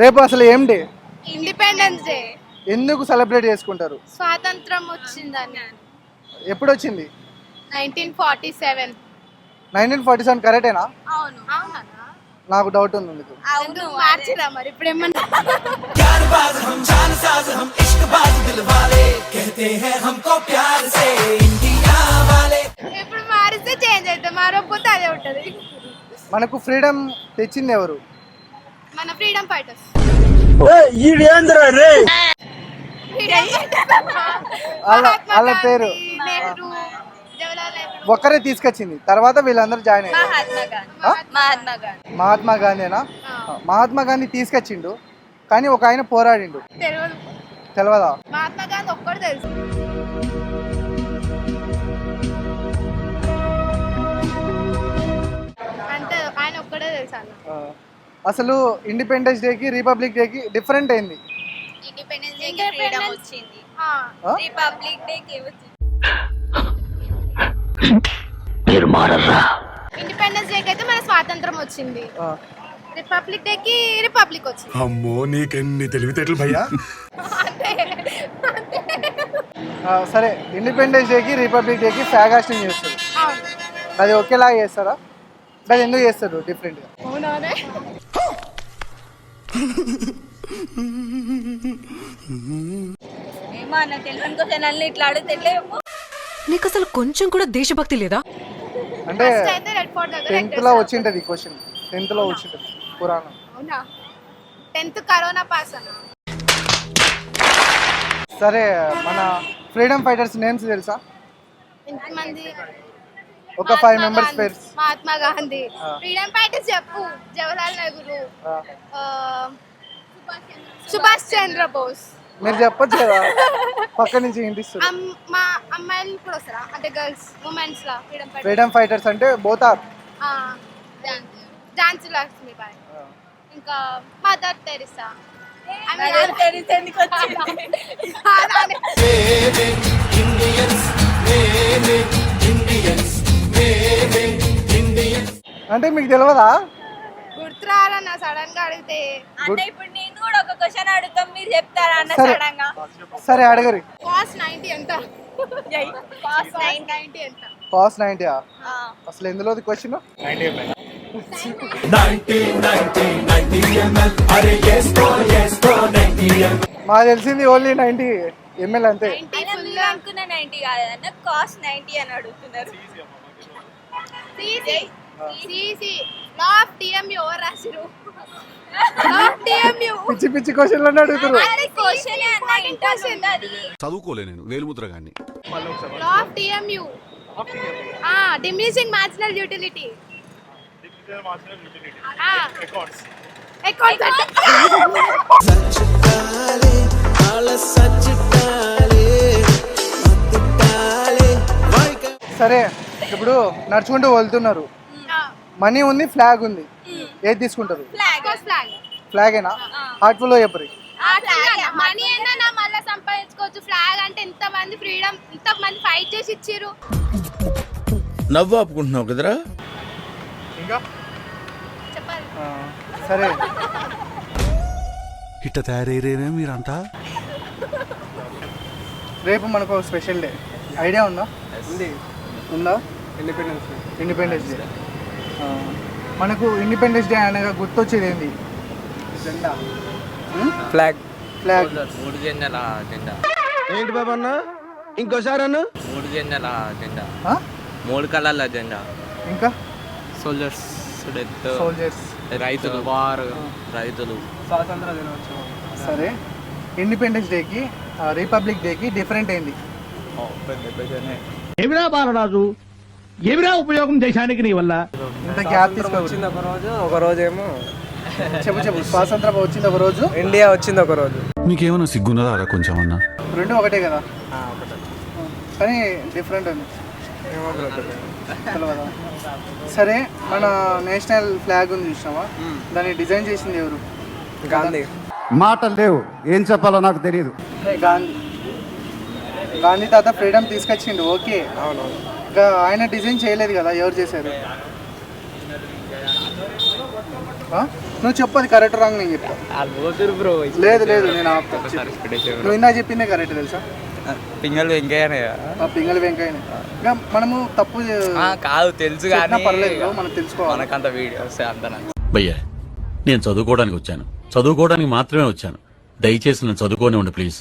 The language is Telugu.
రేపు అసలు ఏం డే? ఇండిపెండెన్స్ డే ఎందుకు సెలబ్రేట్ చేసుకుంటారు? స్వాతంత్రం వచ్చిందని. ఎప్పుడు వచ్చింది nineteen forty seven. Nineteen forty seven కరెక్టేనా? అవును. నాకు డౌట్ ఉంది మీకు. అవును మార్చిరా మరి? ఇప్పుడు ఏమన్నా? ఇప్పుడు మారిస్తే చేంజ్ అవుతుంది మారకపోతే అదే ఉంటది. మనకు ఫ్రీడమ్ తెచ్చింది ఎవరు? మన ఫ్రీడమ్ ఫైటర్స్. వాళ్ళ- వాళ్ళ పేరు. ఒక్కరే తీసుకొచ్చింది. తర్వాత వీళ్ళందరూ జాయిన్ అయ్యారు. మహాత్మా గాంధీ. ఆ? మహాత్మా గాంధీ. మహాత్మా గాంధీనా? మహాత్మా గాంధీ తీసుకొచ్చిండు. కానీ ఒక ఆయన పోరాడిండు. తెలియదు మహాత్మా గాంధీ ఒక్కడు తెలుసు. అంటే ఆయన ఒక్కడే తెలుసు అసలు ఇండిపెండెన్స్ డేకి రిపబ్లిక్ డేకి డిఫరెంట్ అయింది. ఇండిపెండెన్స్ డే కి ఫ్రీడమ్ వచ్చింది. ఆ, ఆ? రిపబ్లిక్ డే కి వచ్చింది ఇండిపెండెన్స్ డేకి అయితే మన స్వాతంత్రం వచ్చింది. ఆ, రిపబ్లిక్ డేకి రిపబ్లిక్ వచ్చింది. అమ్మో నీకెన్ని తెలివితేటలు భయ్యా? సరే ఇండిపెండెన్స్ డేకి రిపబ్లిక్ డేకి ఫ్లాగ్ హాస్టింగ్ చేస్తారు. అవును. అది ఒకేలా చేస్తారా? అది ఎందుకు చేస్తారు డిఫరెంట్గా అవునానే ఏమో అన్న తెలియని క్వశ్చన్ అన్ని ఇట్లా అడిగితే ఎట్లా చెప్పు నీకు అసలు కొంచెం కూడా దేశభక్తి లేదా? అంటే ఫస్ట్ అయితే రెడ్ ఫోర్ట్ దగ్గర టెన్త్లో వచ్చింటది క్వశ్చన్ టెన్త్లో వచ్చింటది పురాణం. అవునా? టెన్త్ కరోనా పాస్ అన్న. సరే మన ఫ్రీడమ్ ఫైటర్స్ నేమ్స్ తెలుసా? ఎంతమంది? ఒక ఫైవ్ మెంబర్స్ పేర్స్ మహాత్మా గాంధీ. ఫ్రీడమ్ ఫైటర్స్ చెప్పు. జవహర్లాల్ నెహ్రూ సుభాష్ చంద్ర బోస్. మీరు చెప్పొచ్చు కదా. పక్క నుంచి వినిపిస్తుంది. మా అమ్మాయిలు కూడా వస్తారా? అంటే గర్ల్స్ ఉమెన్స్ లా ఫ్రీడమ్ ఫ్రీడమ్ ఫైటర్స్ అంటే బోతార్ ఝాన్సీ లక్ష్మీబాయి ఇంకా మదర్ తెరిసా అంటే మీకు తెలియదా గుర్తురారన్న సడన్గా అడిగితే. అన్న ఇప్పుడు నేను కూడా ఒక క్వశ్చన్ అడుగుతాం మీరు చెప్తారా అన్న సరే. సడన్గా? సరే అడగరి. కాస్ట్ నైన్టీ ఎంత? కాస్ట్ నైన్టీ ఎంత? కాస్ట్ నైన్టీ ఆ. అసలు ఎందులోది క్వశ్చన్ మాకు తెలిసింది ఓన్లీ నైన్టీ ఎంఎల్ అంతే. అయినా మీరు అనుకున్న నైన్టీ కాదు అన్న కాస్ట్ నైన్టీ అని అడుగుతున్నారు. పిచ్చి పిచ్చి క్వశ్చన్లు అడుగుతారు అదే క్వశ్చన్ అన్న ఇంట్రెస్ట్ ఉంటుంది చదువుకోలే నేను వేలుముద్ర గాని లా ఆఫ్ టిఎంయు. ఆ diminishing marginal utility. Accounts accounts సరే ఇప్పుడు నడుచుకుంటూ వెళ్తున్నారు. మనీ ఉంది ఫ్లాగ్ ఉంది. ఏది తీసుకుంటారు? ఫ్లాగ్ ఫ్లాగ్ ఫ్లాగేనా హార్ట్ఫుల్ చెప్పరు మనీ అయినా నా మళ్ళీ సంపాదించుకోవచ్చు. ఫ్లాగ్ అంటే మంది ఫ్రీడమ్ ఇంత మంది ఫైట్ చేసి నవ్వు ఆపుకుంటున్నావు కదరా? సరే. ఇట్ట తయారయ్యేనే మీరంతా? రేపు మనకు ఒక స్పెషల్ డే ఐడియా ఉందా? ఉంది. ఉందా? ఇండిపెండెన్స్ డే ఇండిపెండెన్స్ డే మనకు ఇండిపెండెన్స్ డే అనగా గుర్తొచ్చేది ఏంది? జెండా. ఫ్లాగ్ ఫ్లాగ్ మూడు జెండాల జెండా. ఏంటి బాబా అన్న? ఇంకోసారి అన్న? మూడు జెండాల జెండా. ఆ? మూడు కలర్ల జెండా. ఇంకా? సోల్జర్స్ డెత్ సోల్జర్స్ రైతులు. వార్ రైతులు. సరే. ఇండిపెండెన్స్ డేకి రిపబ్లిక్ డేకి డిఫరెంట్ అయింది ఏమిరా బాలరాజు? ఏమిరా ఉపయోగం దేశానికి నీ వల్ల? ఇంత గ్యాప్ తీసుకోవచ్చు వచ్చింది ఒక రోజు ఒక రోజు ఏమో చెప్పు చెప్పు. స్వాతంత్రం వచ్చింది ఒక రోజు. ఇండియా వచ్చింది ఒక రోజు. నీకేమైనా సిగ్గున్నదా కొంచెం అన్నా రెండు ఒకటే కదా? కానీ డిఫరెంట్ ఉంది. తెలియదా సరే మన నేషనల్ ఫ్లాగ్ ఉంది చూసినావా? దాన్ని డిజైన్ చేసింది ఎవరు? గాంధీ. మాటలు లేవు. ఏం చెప్పాలో నాకు తెలియదు గాంధీ. గాంధీ తాత ఫ్రీడమ్ తీసుకొచ్చిండు ఓకే. అవునవును. ఇంకా ఆయన డిజైన్ చేయలేదు కదా ఎవరు చేశారు? నువ్వు చెప్పదు కరెక్ట్ రాంగ్ నేను చెప్తా. లేదు లేదు నేను నువ్వు ఇందా చెప్పిందే కరెక్ట్ తెలుసా? పింగల్ వెంకయ్యనే ఆ పింగళి వెంకయ్యనే. ఇంకా మనము తప్పు కాదు తెలుసు కానీ పర్లేదు మనం తెలుసుకోవాలి. మనకంత వీడియోస్ అంత భయ్యా నేను చదువుకోవడానికి వచ్చాను. చదువుకోవడానికి మాత్రమే వచ్చాను. దయచేసి నన్ను చదువుకోని ఉండి ప్లీజ్